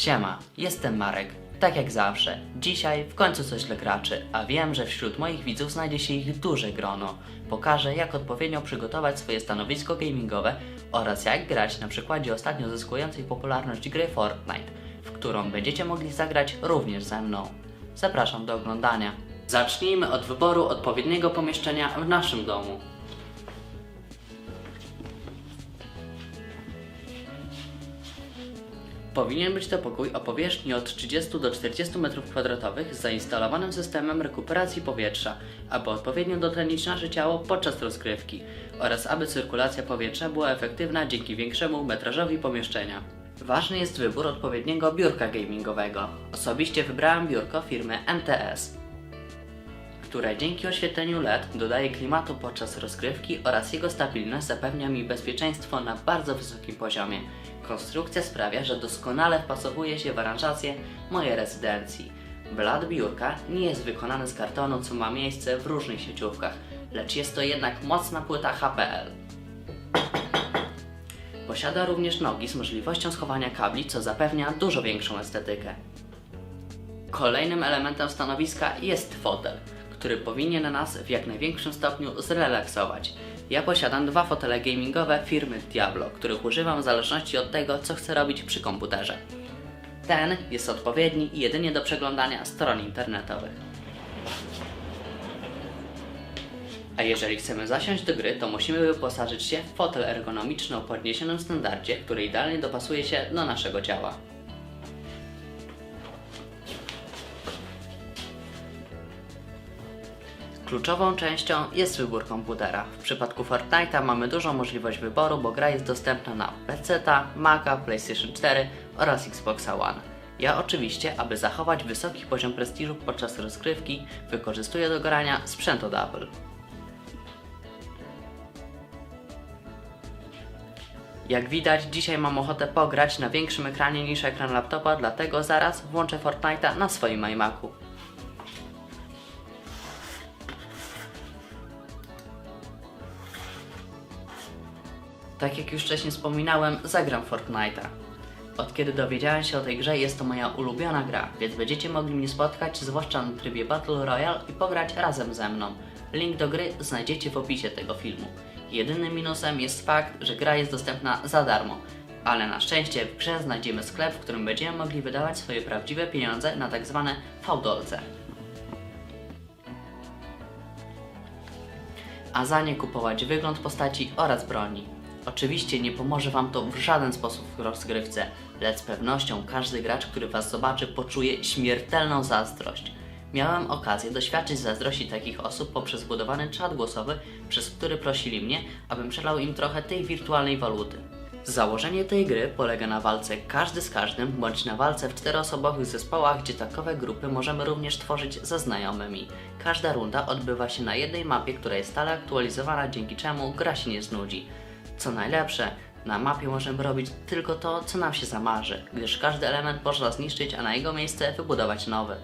Siema, jestem Marek. Tak jak zawsze, dzisiaj w końcu coś dla graczy, a wiem, że wśród moich widzów znajdzie się ich duże grono. Pokażę, jak odpowiednio przygotować swoje stanowisko gamingowe oraz jak grać na przykładzie ostatnio zyskującej popularność gry Fortnite, w którą będziecie mogli zagrać również ze mną. Zapraszam do oglądania. Zacznijmy od wyboru odpowiedniego pomieszczenia w naszym domu. Powinien być to pokój o powierzchni od 30 do 40 m2 z zainstalowanym systemem rekuperacji powietrza, aby odpowiednio dotlenić nasze ciało podczas rozgrywki oraz aby cyrkulacja powietrza była efektywna dzięki większemu metrażowi pomieszczenia. Ważny jest wybór odpowiedniego biurka gamingowego. Osobiście wybrałem biurko firmy MTS które dzięki oświetleniu LED dodaje klimatu podczas rozgrywki oraz jego stabilność zapewnia mi bezpieczeństwo na bardzo wysokim poziomie. Konstrukcja sprawia, że doskonale wpasowuje się w aranżację mojej rezydencji. Blat biurka nie jest wykonany z kartonu, co ma miejsce w różnych sieciówkach, lecz jest to jednak mocna płyta HPL. Posiada również nogi z możliwością schowania kabli, co zapewnia dużo większą estetykę. Kolejnym elementem stanowiska jest fotel, który powinien nas w jak największym stopniu zrelaksować. Ja posiadam dwa fotele gamingowe firmy Diablo, których używam w zależności od tego, co chcę robić przy komputerze. Ten jest odpowiedni jedynie do przeglądania stron internetowych. A jeżeli chcemy zasiąść do gry, to musimy wyposażyć się w fotel ergonomiczny o podniesionym standardzie, który idealnie dopasuje się do naszego ciała. Kluczową częścią jest wybór komputera. W przypadku Fortnite'a mamy dużą możliwość wyboru, bo gra jest dostępna na PC, Maca, PlayStation 4 oraz Xboxa One. Ja oczywiście, aby zachować wysoki poziom prestiżu podczas rozgrywki, wykorzystuję do grania sprzęt od Apple. Jak widać, dzisiaj mam ochotę pograć na większym ekranie niż ekran laptopa, dlatego zaraz włączę Fortnite'a na swoim iMacu. Tak jak już wcześniej wspominałem, zagram Fortnite'a. Od kiedy dowiedziałem się o tej grze, jest to moja ulubiona gra, więc będziecie mogli mnie spotkać, zwłaszcza na trybie Battle Royale i pograć razem ze mną. Link do gry znajdziecie w opisie tego filmu. Jedynym minusem jest fakt, że gra jest dostępna za darmo, ale na szczęście w grze znajdziemy sklep, w którym będziemy mogli wydawać swoje prawdziwe pieniądze na tak zwane fałdolce. a za nie kupować wygląd postaci oraz broni. Oczywiście nie pomoże Wam to w żaden sposób w rozgrywce, lecz z pewnością każdy gracz, który Was zobaczy, poczuje śmiertelną zazdrość. Miałem okazję doświadczyć zazdrości takich osób poprzez budowany czat głosowy, przez który prosili mnie, abym przelał im trochę tej wirtualnej waluty. Założenie tej gry polega na walce każdy z każdym, bądź na walce w czteroosobowych zespołach, gdzie takowe grupy możemy również tworzyć ze znajomymi. Każda runda odbywa się na jednej mapie, która jest stale aktualizowana, dzięki czemu gra się nie znudzi. Co najlepsze, na mapie możemy robić tylko to, co nam się zamarzy, gdyż każdy element można zniszczyć, a na jego miejsce wybudować nowy.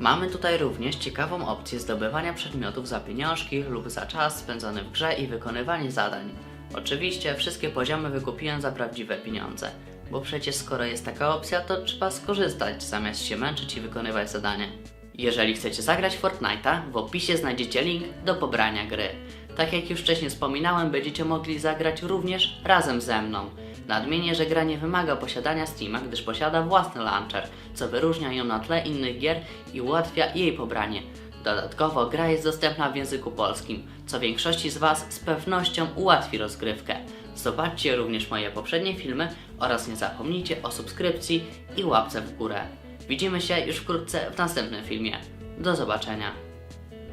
Mamy tutaj również ciekawą opcję zdobywania przedmiotów za pieniążki lub za czas spędzony w grze i wykonywanie zadań. Oczywiście wszystkie poziomy wykupiłem za prawdziwe pieniądze, bo przecież skoro jest taka opcja, to trzeba skorzystać zamiast się męczyć i wykonywać zadanie. Jeżeli chcecie zagrać Fortnite'a, w opisie znajdziecie link do pobrania gry. Tak jak już wcześniej wspominałem, będziecie mogli zagrać również razem ze mną. Nadmienię, że gra nie wymaga posiadania Steama, gdyż posiada własny launcher, co wyróżnia ją na tle innych gier i ułatwia jej pobranie. Dodatkowo gra jest dostępna w języku polskim, co większości z Was z pewnością ułatwi rozgrywkę. Zobaczcie również moje poprzednie filmy oraz nie zapomnijcie o subskrypcji i łapce w górę. Widzimy się już wkrótce w następnym filmie. Do zobaczenia.